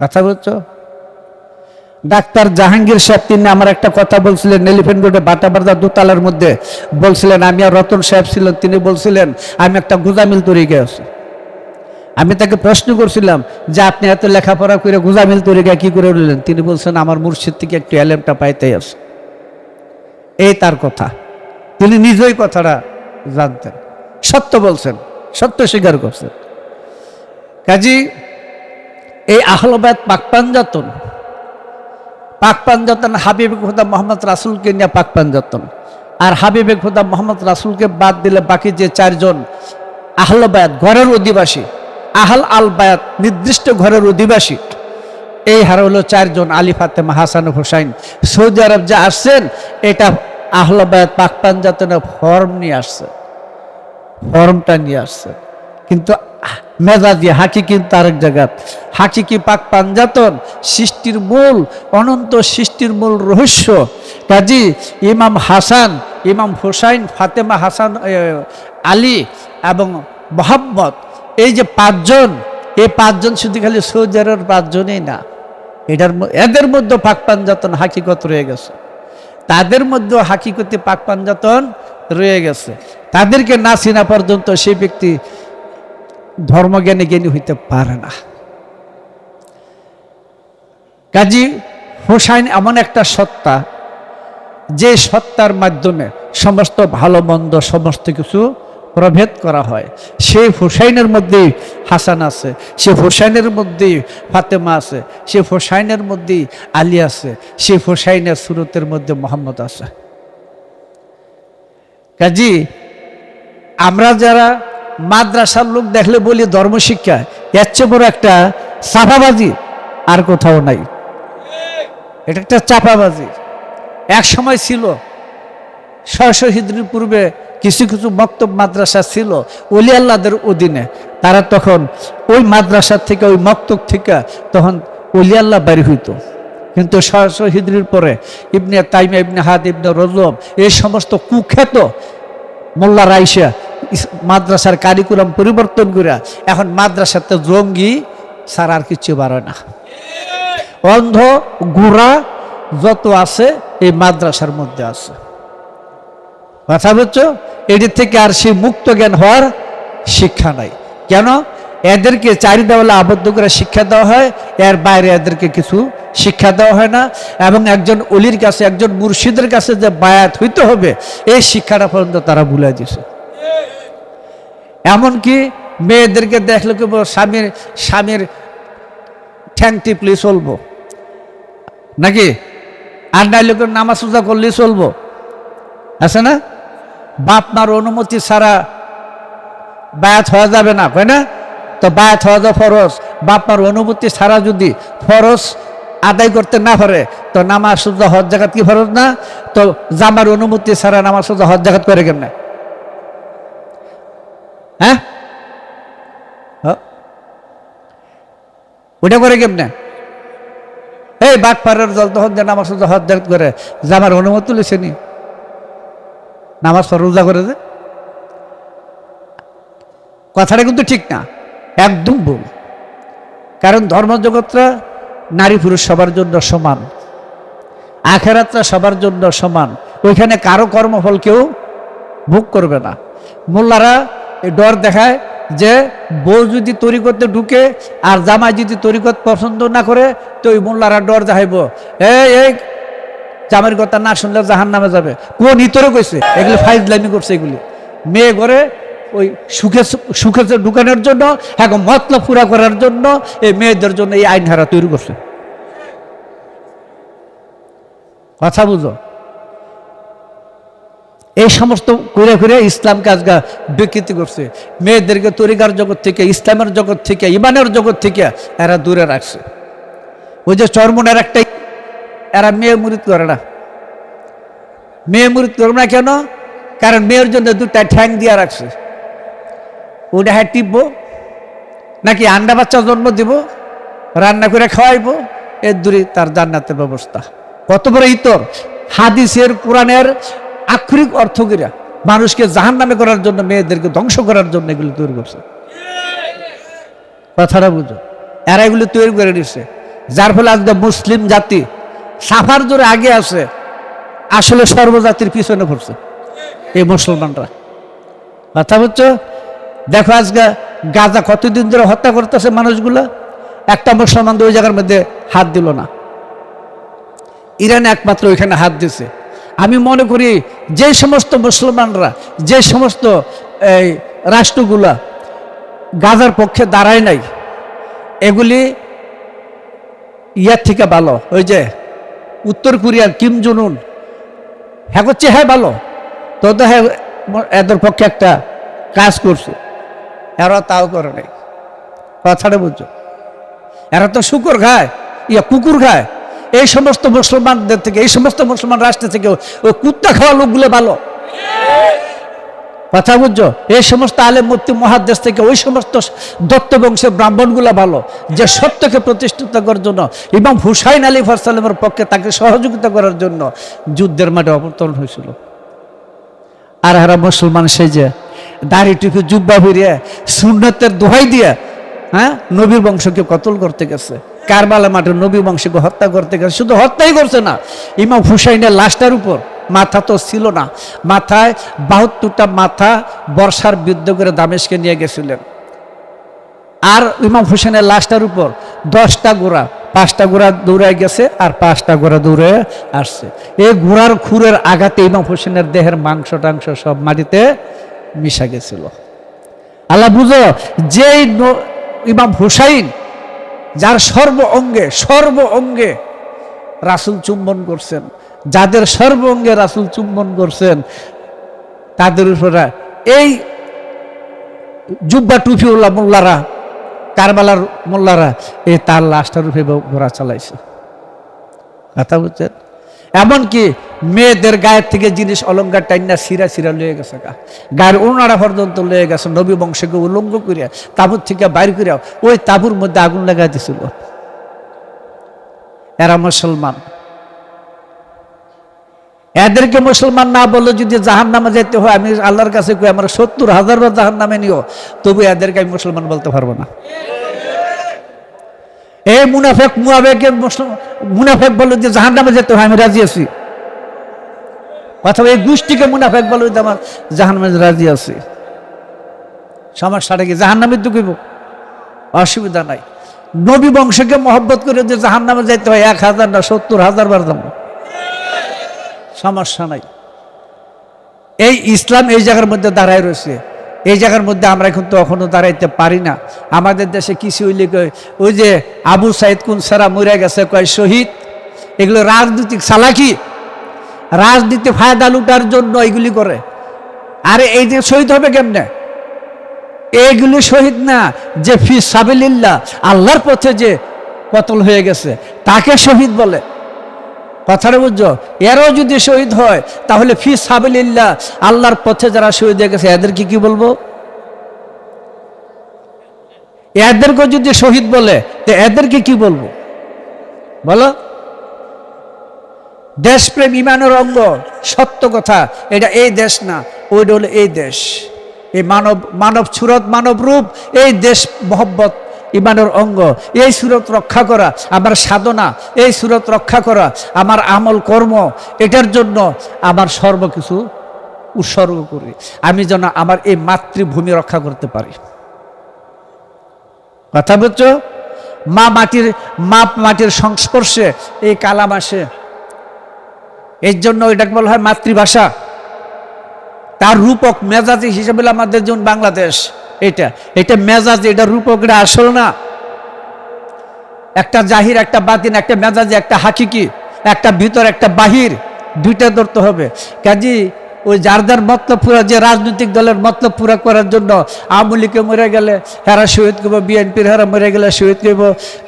কথা বলছো ডাক্তার জাহাঙ্গীর সাহেব, তিনি আমার একটা কথা বলছিলেন, এলিফেন্ট রোডে বাটাবার্দা দোতলার মধ্যে। বলছিলেন, আমি আর রতন সাহেব ছিলেন তিনি বলছিলেন, আমি একটা গুজামিল তৈরি গেছি আমি তাকে প্রশ্ন করছিলাম, যে আপনি এত লেখাপড়া করে গুজামিল তৈরি কি করে উঠলেন তিনি বলছেন, আমার মুর্শিদ থেকে একটু এলেমটা পাইতে আছে। এই তার কথা। তিনি নিজেই কথাটা জানতেন। সত্য বলছেন, সত্য স্বীকার করছেন। কাজী এই আহলবাদ পাকপাঞ্জাতন। পাকপাঞ্জাতন হাবিব খোদা মোহাম্মদ রাসুলকে নিয়ে পাকপাঞ্জাতন। আর হাবিবে খোদা মোহাম্মদ রাসুলকে বাদ দিলে বাকি যে চারজন আহলবায়াত ঘরের অধিবাসী, আহল আল বায়াত নির্দিষ্ট ঘরের অধিবাসী, এই হার হলো চারজন আলী ফাতেমা হাসান হোসাইন। সৌদি আরব যে আসছেন, এটা আহলবায়াত পাকপাঞ্জাতনের ফর্ম নিয়ে আসছে। ফর্মটা নিয়ে আসছে। কিন্তু মেজাজি হাকি কিন্তু আরেক জায়গাত হাকিকি পাক পাঞ্জাতন? সৃষ্টির মূল, অনন্ত সৃষ্টির মূল রহস্য। কাজী ইমাম হাসান, ইমাম হুসাইন, ফাতেমা হাসান আলী এবং মোহাম্মদ, এই যে পাঁচজন, এই পাঁচজন শুধু খালি সৌদি আরবের পাঁচজনই না, এটার এদের মধ্যে পাক পাঞ্জাতন হাকিকত রয়ে গেছে। তাদের মধ্যে হাকিকতে পাক পাঞ্জাতন রয়ে গেছে। তাদেরকে না চিনা পর্যন্ত সেই ব্যক্তি ধর্মজ্ঞানী জ্ঞানী হইতে পারে না। কাজী হোসাইন এমন একটা সত্তা, যে সত্তার মাধ্যমে সমস্ত ভালো, মন্দ, সমস্ত কিছু প্রভেদ করা হয়। সেই হুসাইনের মধ্যেই হাসান আছে সে হুসাইনের মধ্যেই ফাতেমা আছে সে হুসাইনের মধ্যেই আলী আছে সে হুসাইনের সুরতের মধ্যে মোহাম্মদ আছে। কাজী, আমরা যারা মাদ্রাসার লোক দেখলে বলি ধর্মশিক্ষা, এর চেয়ে বড় একটা চাপাবাজি আর কোথাও নাই। এটা একটা চাপাবাজি। এক সময় ছিল ছয়শো পূর্বে কিছু কিছু বক্তব মাদ্রাসা ছিল অলি আল্লাদের অধীনে। তারা তখন ওই মাদ্রাসা থেকে, ওই মক্তব থেকে তখন অলি আল্লাহ বাড়ি হইতো। কিন্তু ছয়শো হিদ্রির পরে ইবনে তাইমা ইবনে হাত ইবনে রজব, এই সমস্ত কুখ্যাত মোল্লা রাইসা ইস- মাদ্রাসার কারিকুলাম পরিবর্তন করে এখন মাদ্রাসাতে জঙ্গি সার আর কিছু বাড়ে না। অন্ধ গুড়া যত আছে এই মাদ্রাসার মধ্যে আছে। কথা বলছো এটির থেকে আর সেই মুক্ত জ্ঞান হওয়ার শিক্ষা নাই। কেন? এদেরকে চারি দেওয়ালে আবদ্ধ করে শিক্ষা দেওয়া হয়, এর বাইরে এদেরকে কিছু শিক্ষা দেওয়া হয় না। এবং একজন অলির কাছে, একজন মুর্শিদের কাছে যে বায়াত হইতে হবে, এই শিক্ষাটা পর্যন্ত তারা ভুলে দিছে এমনকি মেয়েদেরকে দেখলে কি বলব, স্বামীর স্বামীর ঠ্যাং টিপলি চলবো। নাকি? আর নাইলে কেউ নামাজ সোজা করলেই চলবো? আছে না? বাপ মার অনুমতি ছাড়া বায়াত হওয়া যাবে না তাই না? তো বায়াত হওয়া যা ফরজ। বাপ মার অনুমতি ছাড়া যদি ফরজ আদায় করতে না পারে তো নামাজ সোজা হজ জাগাত কি ফরজ না? তো জামার অনুমতি ছাড়া নামাজ সোজা হজ জাগাত করে কেমনে? হ্যাঁ? ওটা করে কেমনে? এই বাট পাড়ার জল তখন যে নামাজ হজ জাগাত করে। জামার অনুমতি তুলেছে নি। নামাজ পড়া রোজা করে যে। কথাটা কিন্তু ঠিক না। একদম ভুল। কারণ ধর্মজগৎরা নারী পুরুষ সবার জন্য সমান। আখেরাতরা সবার জন্য সমান। ওইখানে কারও কর্মফল কেউ ভোগ করবে না। মোল্লারা ডর দেখায় যে বউ যদি তরিকতে ঢুকে আর জামাই যদি তরিকত পছন্দ না করে, তো ওই মোল্লারা ডর দেখাইব। এই এই জামাইয়ের কথা না শুনলে জাহান নামে যাবে। কোন ইতরে কইছে, এগুলো ফাইজলামি করছে এগুলি। মেয়ে করে ওই সুখে সুখে ঢুকানোর জন্য এক মতলব পুরা করার জন্য এই মেয়েদের জন্য এই আইন হারা তৈরি করছে। কথা বুঝো? এই সমস্ত করে করে ইসলাম কাজগা বিকৃতি করছে। মেয়েদেরকে তরিকার জগৎ থেকে, ইসলামের জগৎ থেকে, ইমানের জগৎ থেকে এরা দূরে রাখছে। ওই যে চরমনের একটাই, এরা মেয়ে মুরিদ করে না। মেয়ে মুরিদ করবে না কেন? কারণ মেয়ের জন্য দুটা ঠ্যাং দিয়া রাখছে। ওটা হ্যাঁ টিপবো, নাকি আন্ডা বাচ্চা জন্ম দিব, রান্না করে খাওয়াইবো, এর দূরে তার জান্নাতের ব্যবস্থা। কত বড় ইতর। হাদিসের, কোরআনের আক্ষরিক অর্থ করিয়া মানুষকে জাহান নামে করার জন্য, মেয়েদেরকে ধ্বংস করার জন্য এগুলো তৈরি করছে। কথাটা বুঝো। এরা এগুলো তৈরি করে নিচ্ছে যার ফলে আজকে মুসলিম জাতি সাফার জোরে আগে আছে, আসলে সর্বজাতির পিছনে পড়ছে এই মুসলমানরা। কথা বুঝছ? দেখো আজকে গাজা কতদিন ধরে হত্যা করতেছে মানুষগুলো, একটা মুসলমান ওই জায়গার মধ্যে হাত দিল না। ইরান একমাত্র ওইখানে হাত দিছে। আমি মনে করি যে সমস্ত মুসলমানরা, যে সমস্ত এই রাষ্ট্রগুলা গাজার পক্ষে দাঁড়ায় নাই, এগুলি ইয়ার থেকে ভালো। ওই যে উত্তর কোরিয়ার কিম জুনুন হ্যাঁ করছে হ্যাঁ ভালো। তো হ্যাঁ এদের পক্ষে একটা কাজ করছে। এরা তাও করে নাই। কথাটা বুঝছ? এরা তো শুকুর খায়, ইয়া কুকুর খায়। এই সমস্ত মুসলমানদের থেকে, এই সমস্ত মুসলমান রাষ্ট্র থেকে ওই কুত্তা খাওয়া লোকগুলো ভালো। কথা বুঝছ? এই সমস্ত মূর্তি মহাদেশ থেকে ওই সমস্ত দত্ত বংশের ব্রাহ্মণগুলো ভালো, যে সত্যকে প্রতিষ্ঠিত করার জন্য এবং হুসাইন আলী ফারসালামের পক্ষে তাকে সহযোগিতা করার জন্য যুদ্ধের মাঠে অবতরণ হয়েছিল। আর হারা মুসলমান সেই যে দাড়ি টুপি জুব্বা ফিরিয়ে সুন্নতের দোহাই দিয়ে হ্যাঁ নবীর বংশকে কতল করতে গেছে। কারবালা মাঠে নবী বংশকে হত্যা করতে গেছে। শুধু হত্যাই করছে না, ইমাম হুসাইনের লাশটার উপর মাথা তো ছিল না। মাথায় বাহাত্তরটা মাথা বর্ষার বিদ্ধ করে দামেশকে নিয়ে গেছিলেন। আর ইমাম হুসেনের লাশটার উপর দশটা গোড়া, পাঁচটা গোড়া দৌড়ায় গেছে আর পাঁচটা গোড়া দৌড়ে আসছে। এই ঘোড়ার খুরের আঘাতে ইমাম হোসেনের দেহের মাংস টাংস সব মাটিতে মিশা গেছিল। আল্লাহ বুঝো যেই ইমাম হুসাইন যার সর্ব অঙ্গে সর্ব অঙ্গে রাসুল চুম্বন করছেন। যাদের সর্ব অঙ্গে রাসুল চুম্বন করছেন, তাদের উপরে এই জুব্বা টুফিউল্লাহ মোল্লারা, কারবালার মোল্লারা এই তার লাশটার রূপে ঘোরা চালাইছে। কথা বুঝছেন? এমনকি মেয়েদের গায়ের থেকে জিনিস অলঙ্কার টাইনা সিরা সিরা লয়ে গেছে গা। গায়ের উনারা পর্যন্ত লয়ে গেছে, নবী বংশকে উলঙ্গ করিয়া তাবুর থেকে বাইর করিয়া ওই তাবুর মধ্যে আগুন লাগাই দিছিল। এরা মুসলমান। এদেরকে মুসলমান না বললে যদি জাহান নামে যেতে হয়, আমি আল্লাহর কাছে কই, আমার সত্তর হাজার বার জাহান নামে নিও, তবু এদেরকে আমি মুসলমান বলতে পারব না। এই মুনাফেক মুনাফেক বলল যে জাহান নামে যেতে হয়, আমি রাজি আছি। অথবা এই গোষ্ঠীকে মুনাফেক বলল যে আমার জাহান নামে রাজি আছি। সমস্যাটা কি জাহান নামে দুঃখিব অসুবিধা নাই। নবী বংশকে মহব্বত করে যে জাহান নামে যাইতে হয়, এক হাজার না সত্তর হাজার বার যাব। সমস্যা নাই। এই ইসলাম এই জায়গার মধ্যে দাঁড়ায় রয়েছে। এই জায়গার মধ্যে আমরা কিন্তু এখনও দাঁড়াইতে পারি না। আমাদের দেশে কিছু হইলে ওই যে আবু সাইদ কুন সারা মরে গেছে, কয় শহীদ। এগুলো রাজনৈতিক চালাকি। রাজনীতি ফায়দা লুটার জন্য এগুলি করে। আরে এই যে শহীদ হবে কেমনে? এইগুলি শহীদ না, যে ফি সাবিল্লাহ আল্লাহর পথে যে কতল হয়ে গেছে, তাকে শহীদ বলে। কথাটা বুঝছ? এরও যদি শহীদ হয়, তাহলে ফি সাবিল্লাহ আল্লাহর পথে যারা শহীদ হয়ে গেছে, এদেরকে কি বলব? এদেরকে যদি শহীদ বলে, তো এদেরকে কি বলব? বলো। দেশপ্রেম ইমানের অঙ্গ, সত্য কথা। এটা এই দেশ না, ওইটা হলো এই দেশ। এই মানব মানব সুরত, মানব রূপ, এই দেশ মহব্বত, ইমানের অঙ্গ। এই সুরত রক্ষা করা আমার সাধনা, এই সুরত রক্ষা করা আমার আমল কর্ম, এটার জন্য আমার সর্বকিছু উৎসর্গ করি। আমি যেন আমার এই মাতৃভূমি রক্ষা করতে পারি। কথা বলছো মা মাটির মা মাটির সংস্পর্শে এই কালাম আসে। এর জন্য এটাকে বলা হয় মাতৃভাষা। তার রূপক মেজাজি হিসেবে আমাদের যেমন বাংলাদেশ, এটা এটা মেজাজ, এটা রূপক এটা আসল না। একটা জাহির, একটা বাতিন, একটা মেজাজি, একটা হাকিকি, একটা ভিতর, একটা বাহির, দুইটা ধরতে হবে। কাজী, ওই যার যার মতলব পুরা, যে রাজনৈতিক দলের মতলব পুরা করার জন্য আওয়ামী লীগে মরে গেলে হেরা শহীদ করব, বিএনপির হেরা মরে গেলে শহীদ করব,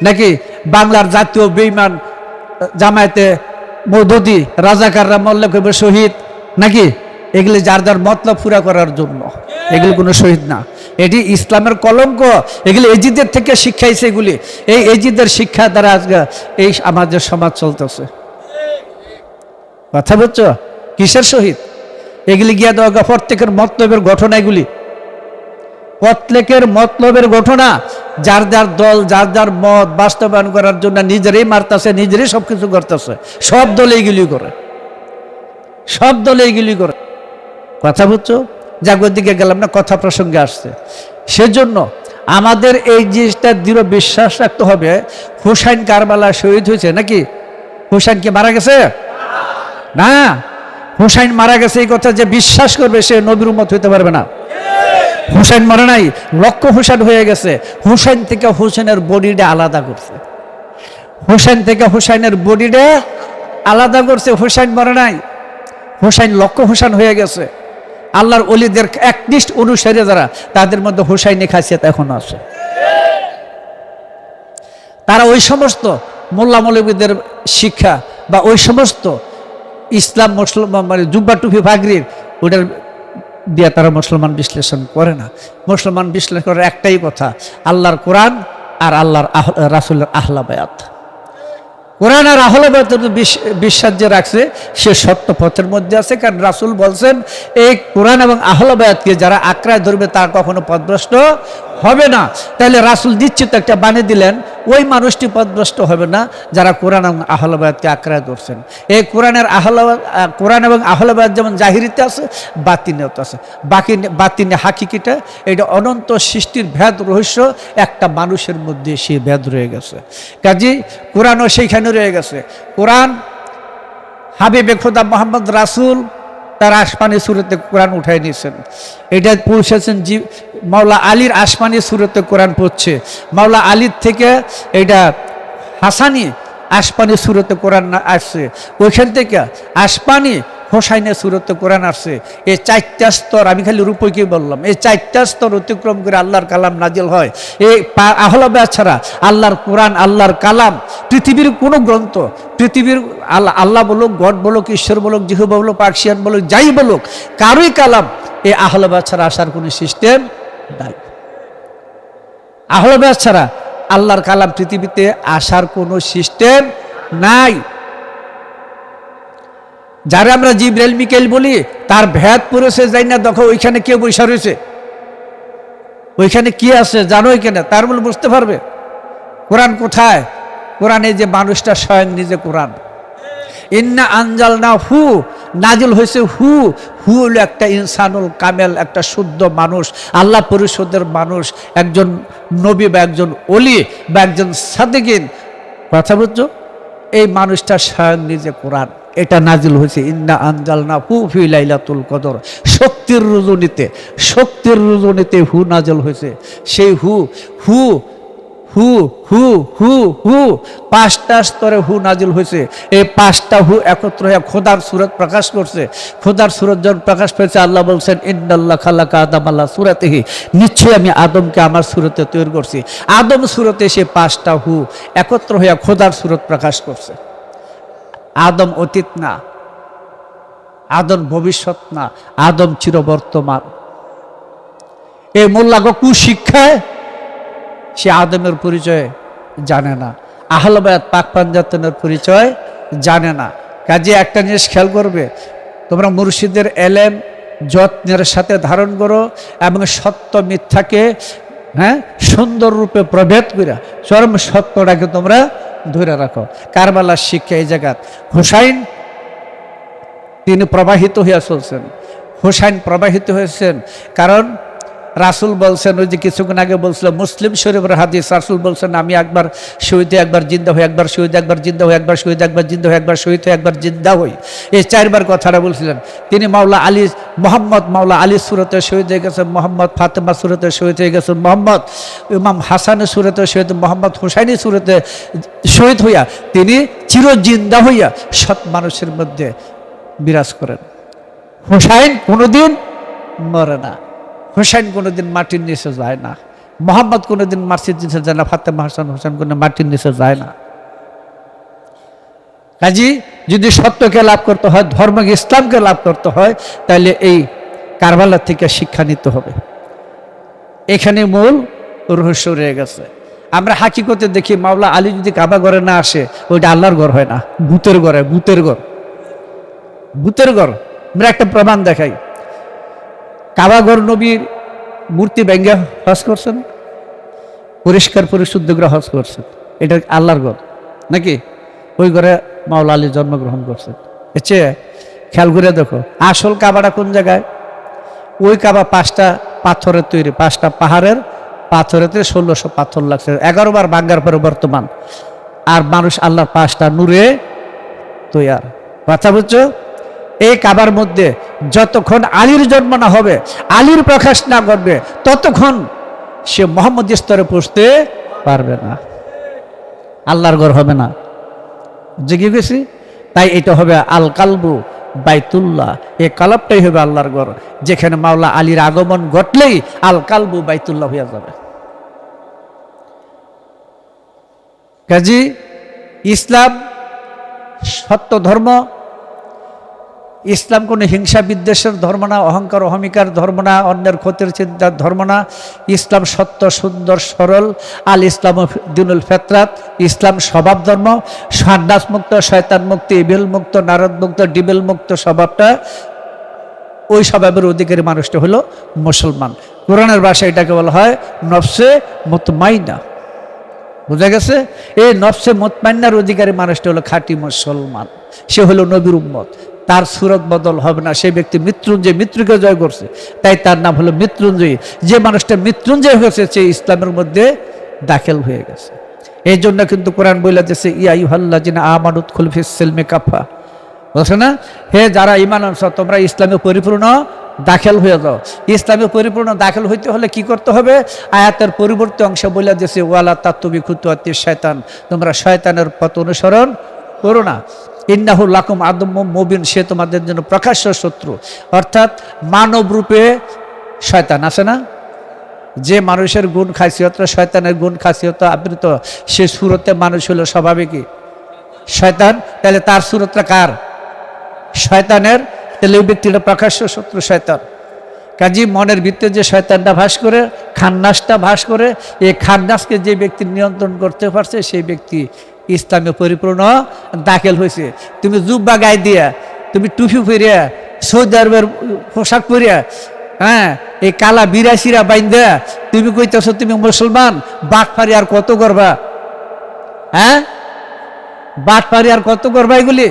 নাকি বাংলার জাতীয় বেইমান জামায়াতে মৌদুদি রাজাকাররা মল্লে করব শহীদ, নাকি? এগুলি যার যার মতলব পুরা করার জন্য। এগুলি কোনো শহীদ না। এটি ইসলামের কলঙ্ক। এগুলি এজিদের থেকে শিক্ষাইছে এগুলি। এই এজিদের শিক্ষা দ্বারা আজকে এই আমাদের সমাজ চলতেছে। কথা বলছো কিসের শহীদ? এগুলি গিয়া দেওয়া প্রত্যেকের মতলবের ঘটনা এগুলি। প্রত্যেকের মতলবের ঘটনা, যার যার দল, যার যার মত বাস্তবায়ন করার জন্য নিজেরই মারতেছে, নিজেরই সব কিছু করতেছে, সব দলে এগুলি করে। সব দলে এগুলি করে। কথা বুঝছ? জাগর দিকে গেলাম না, কথা প্রসঙ্গে আসছে। সেজন্য আমাদের এই জিনিসটা দৃঢ় বিশ্বাস রাখতে হবে। হুসাইন কারবালা শহীদ হয়েছে নাকি? হুসাইন কি মারা গেছে? না। হুসাইন মারা গেছে এই কথা যে বিশ্বাস করবে, সে নবীর উম্মত হইতে পারবে না। হুসাইন মরে নাই লক্ষ্য হুসাইন হয়ে গেছে। হুসাইন থেকে হুসেনের বডিটা আলাদা করছে। হুসাইন থেকে হুসাইনের বডিটা আলাদা করছে হুসাইন মরে নাই। হুসাইন লক্ষ্য হুসাইন হয়ে গেছে। আল্লাহর অলিদের একনিষ্ঠ অনুসারী যারা, তাদের মধ্যে হুসাইনি খাসিয়াত এখনও আছে। তারা ওই সমস্ত মোল্লা মৌলবীদের শিক্ষা বা ওই সমস্ত ইসলাম মুসলমান মানে জুব্বা টুপি ফাগরির ওটার দিয়ে তারা মুসলমান বিশ্লেষণ করে না। মুসলমান বিশ্লেষণ করার একটাই কথা, আল্লাহর কোরআন আর আল্লাহর আহ, রাসুলের আহলাবায়াত। কোরআন আর আহলাবায়াত বিশ্বাস যে রাখছে, সে সত্য পথের মধ্যে আছে, কারণ রাসুল বলছেন, এই কোরআন এবং আহলাবায়াতকে যারা আক্রায় ধরবে, তারা কখনো পদভ্রষ্ট হবে না। তাহলে রাসুল নিশ্চিত একটা বানিয়ে দিলেন, ওই মানুষটি পদভ্রষ্ট হবে না যারা কোরআন এবং আহলাবায়াতকে আক্রায় ধরছেন। এই কোরআনের আহলাবাদ কোরআন এবং আহলাবায়াত যেমন জাহিরিতে আছে, বাতিনেও আছে। বাকি বাতিনে হাকিকিটা, এটা অনন্ত সৃষ্টির ভেদ রহস্য, একটা মানুষের মধ্যে সেই ভেদ রয়ে গেছে। কাজী, কোরআনও সেইখানে রয়ে গেছে। কোরআন হাবিবে খোদা মোহাম্মদ রাসুল তার আসমানি সুরতে কোরআন উঠাই নিয়েছেন। এটা পৌঁছেছেন জি, মাওলা আলীর আসমানি সুরতে কোরআন পড়ছে। মাওলা আলীর থেকে এটা হাসানি আসমানি সুরতে কোরআন আসছে। ওইখান থেকে আসমানি হোসাইনের সুরতে কোরআন আসছে। এই চারটা স্তর, আমি খালি রূপকে বললাম, এই চারটা স্তর অতিক্রম করে আল্লাহর কালাম নাজিল হয়। এই আহলাবাদ ছাড়া আল্লাহর কোরআন, আল্লাহর কালাম, পৃথিবীর কোনো গ্রন্থ, পৃথিবীর আল্লাহ আল্লাহ বলুক, গড বলুক, ঈশ্বর বলুক জিহুবা বলুক পাকশিয়ান বলুক, যাই বলুক, কারোই কালাম, এই আহলাবাদ ছাড়া আসার কোনো সিস্টেম নাই। আহলাবাদ ছাড়া আল্লাহর কালাম পৃথিবীতে আসার কোনো সিস্টেম নাই। যারা আমরা জিব্রাইল মিকেল বলি, তার ভেদ পড়েছে যাই না, দেখো ওইখানে কেউ বৈশা রয়েছে। ওইখানে কি আছে জানো এখানে তার বলে বুঝতে পারবে? কোরআন কোথায়? কোরআনে যে মানুষটা স্বয়ং নিজে কোরআন। ইন্না আঞ্জাল না হু নাজিল হয়েছে হু। হু হলো একটা ইনসানুল কামেল, একটা শুদ্ধ মানুষ, আল্লাহ পরিষদের মানুষ, একজন নবী বা একজন অলি বা একজন সাদেকিন। কথা বুঝছ? এই মানুষটা স্বয়ং নিজে কোরআন। এটা নাজিল হয়েছে। ইন্না আঞ্জাল না হু ফি লাইলাতুল কদর। শক্তির রুজনীতে শক্তির রুজনীতে হু নাজল হয়েছে। সেই হু হু হু হু হু হু, পাঁচটা স্তরে হু নাজিল হয়েছে। এই পাঁচটা হু একত্র হয়ে খোদার সুরত প্রকাশ করছে। খোদার সুরত যখন প্রকাশ পেয়েছে, আল্লাহ বলছেন ইন্দাল্লাহ খালাকা আদম আল্লাহ সুরাতেহি। নিশ্চয়ই আমি আদমকে আমার সুরতে তৈরি করছি। আদম সুরতে সে পাঁচটা হু একত্র হয়ে খোদার সুরত প্রকাশ করছে। আদম অতীত না, আদম ভবিষ্যৎ না, আদম চিরবর্তমান এই মোল্লাগ কুশিক্ষায় সে আদমের পরিচয় জানে না আহলবায়াত পাক পাঞ্জাতনের পরিচয় জানে না। কাজে একটা জিনিস খেয়াল করবে, তোমরা মুর্শিদের এলেম, যত্নের সাথে ধারণ করো এবং সত্য মিথ্যাকে হ্যাঁ সুন্দর রূপে প্রভেদ করে চরম সত্যটাকে তোমরা ধরে রাখো। কারবালার শিক্ষা এই জায়গাত। হুসাইন, তিনি প্রবাহিত হইয়া চলছেন। হুসাইন প্রবাহিত হয়েছেন কারণ রাসুল বলছেন, ওই যে কিছুক্ষণ আগে বলছিল, মুসলিম শরীফের হাদিস, রাসুল বলছেন, আমি একবার শহীদে একবার জিন্দা হই, একবার শহীদ একবার জিন্দা হই, একবার শহীদ একবার জিন্দা হই, একবার শহীদ হই, একবার জিন্দা হই। এই চারবার কথাটা বলছিলেন। তিনি মাওলা আলী, মোহাম্মদ মাওলা আলী সুরতে শহীদ হয়ে গেছেন, মোহাম্মদ ফাতেমা সুরতে শহীদ হয়ে গেছেন, মোহাম্মদ ইমাম হাসানের সুরতে শহীদ, মোহাম্মদ হুসাইনি সুরতে শহীদ হইয়া তিনি চিরজিন্দা হইয়া সৎ মানুষের মধ্যে বিরাজ করেন। হুসাইন কোনোদিন মরে না। হুসাইন কোনোদিন মাটির নিচে যায় না। মোহাম্মদ কোনোদিন মাটির নিচে যায় না, ফাতেমা হাসান, হুসাইন কোনো মাটির নিচে যায় না। কাজী, যদি সত্যকে লাভ করতে হয় ধর্ম ইসলামকে লাভ করতে হয়, তাহলে এই কারবালার থেকে শিক্ষা নিতে হবে। এখানে মূল রহস্য রয়ে গেছে। আমরা হাকিকতে দেখি, মাওলা আলী যদি কাবা ঘরে না আসে, ওইটা আল্লাহর ঘর হয় না, ভূতের ঘরে, ভূতের ঘর। ভূতের ঘর। আমরা একটা প্রমাণ দেখাই। কাবাগর নবীর মূর্তি ব্যাঙ্গে হজ করছেন? পরিষ্কার পরিশুদ্ধ করে হজ করছেন। এটা আল্লাহর ঘর, নাকি? ওই ঘরে মাওলা আলী জন্মগ্রহণ করছেন। এসে খেয়াল করে দেখো, আসল কাবাটা কোন জায়গায়? ওই কাবা পাঁচটা পাথরের তৈরি, পাঁচটা পাহাড়ের পাথরেতে ষোলোশো পাথর লাগছে। এগারো বার ভাঙ্গার পরে বর্তমান। আর মানুষ আল্লাহর পাঁচটা নূরে তৈয়ার। কথা বুঝছ? এই কাবার মধ্যে যতক্ষণ আলীর জন্ম না হবে, আলীর প্রকাশ না করবে ততক্ষণ সে মোহাম্মদ স্তরে পৌঁছতে পারবে না। আল্লাহর ঘর হবে না। জেগে গেছি তাই এটা হবে আল কালবু বাইতুল্লাহ। এই কালাবটাই হবে আল্লাহর ঘর, যেখানে মাওলা আলীর আগমন ঘটলেই আল কালবু বাইতুল্লাহ হয়ে যাবে। কাজী, ইসলাম সত্য ধর্ম ইসলাম কোনো হিংসা বিদ্বেষের ধর্ম না, অহংকার অহমিকার ধর্ম না, অন্যের ক্ষতির চিন্তার ধর্ম না। ইসলাম সত্য, সুন্দর, সরল। আল ইসলাম দিনুল ফেতরাত। ইসলাম স্বভাব ধর্ম। সান্নাস মুক্ত, শয়তান মুক্ত, ইবেল মুক্ত, নারদ মুক্ত, ডিবেল মুক্ত স্বভাবটা ওই স্বভাবের অধিকারী মানুষটা হলো মুসলমান। কোরআনের ভাষায় এটাকে বলা হয় নফসে মতমাইনা। বোঝা গেছে? এই নফসে মতমান্নার অধিকারী মানুষটা হলো খাঁটি মুসলমান। সে হলো নবীর উম্মত। তার সুরত বদল হবে না। সেই ব্যক্তি মৃত্যুঞ্জয়, মৃত্যুকে জয় করছে। তাই তার নাম হলো মৃত্যুঞ্জয়ী। যে মানুষটা মৃত্যুঞ্জয় হয়েছে, সে ইসলামের মধ্যে দাখিল হয়ে গেছে। এই জন্য কিন্তু কোরআন বইলা বইলাতেছে ইয়া ইউহাল্লা জিনা আমানুত খুলফিস সেলমে কাফা বলছে না? হে যারা ইমান তোমরা ইসলামে পরিপূর্ণ দাখিল হয়ে যাও। ইসলামে পরিপূর্ণ দাখিল হইতে হলে কি করতে হবে? আয়াতের পরিবর্তে অংশ বলে দিয়েছে ওয়ালা তাত্ত্বিক খুতুয়াতি শয়তান তোমরা শয়তানের পথ অনুসরণ করো না। ইন্নাহুল লাকুম আদম মুবিন, সে তোমাদের জন্য প্রকাশ্য শত্রু। অর্থাৎ মানব রূপে শয়তান, আছে না? যে মানুষের গুণ খাসিয়ত, শয়তানের গুণ খাসিয়ত আবৃত, সে সুরতে মানুষ হলো স্বাভাবিকই। শয়তান, তাহলে তার সুরতটা কার? শয়তানের, তাহলে ওই ব্যক্তিটা প্রকাশ্য শত্রু শয়তান। কাজী মনের ভিতরে যে শয়তানটা ভাস করে, খান্নাসটা ভাস করে, এই খান্নাসকে যে ব্যক্তি নিয়ন্ত্রণ করতে পারছে, সেই ব্যক্তি ইসলামে পরিপূর্ণ দাখিল হয়েছে তুমি জুব্বা গায়ে দিয়া, তুমি টুপি পরিয়া, সৌদি আরবের পোশাক পরিয়া হ্যাঁ এই কালা বিরাশিরা বাইন্দা, তুমি কইতেছ তুমি মুসলমান বাট ফারি আর কত করবা? হ্যাঁ? বাট ফারি আর কত করবা এগুলি?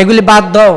এগুলি বাদ দাও।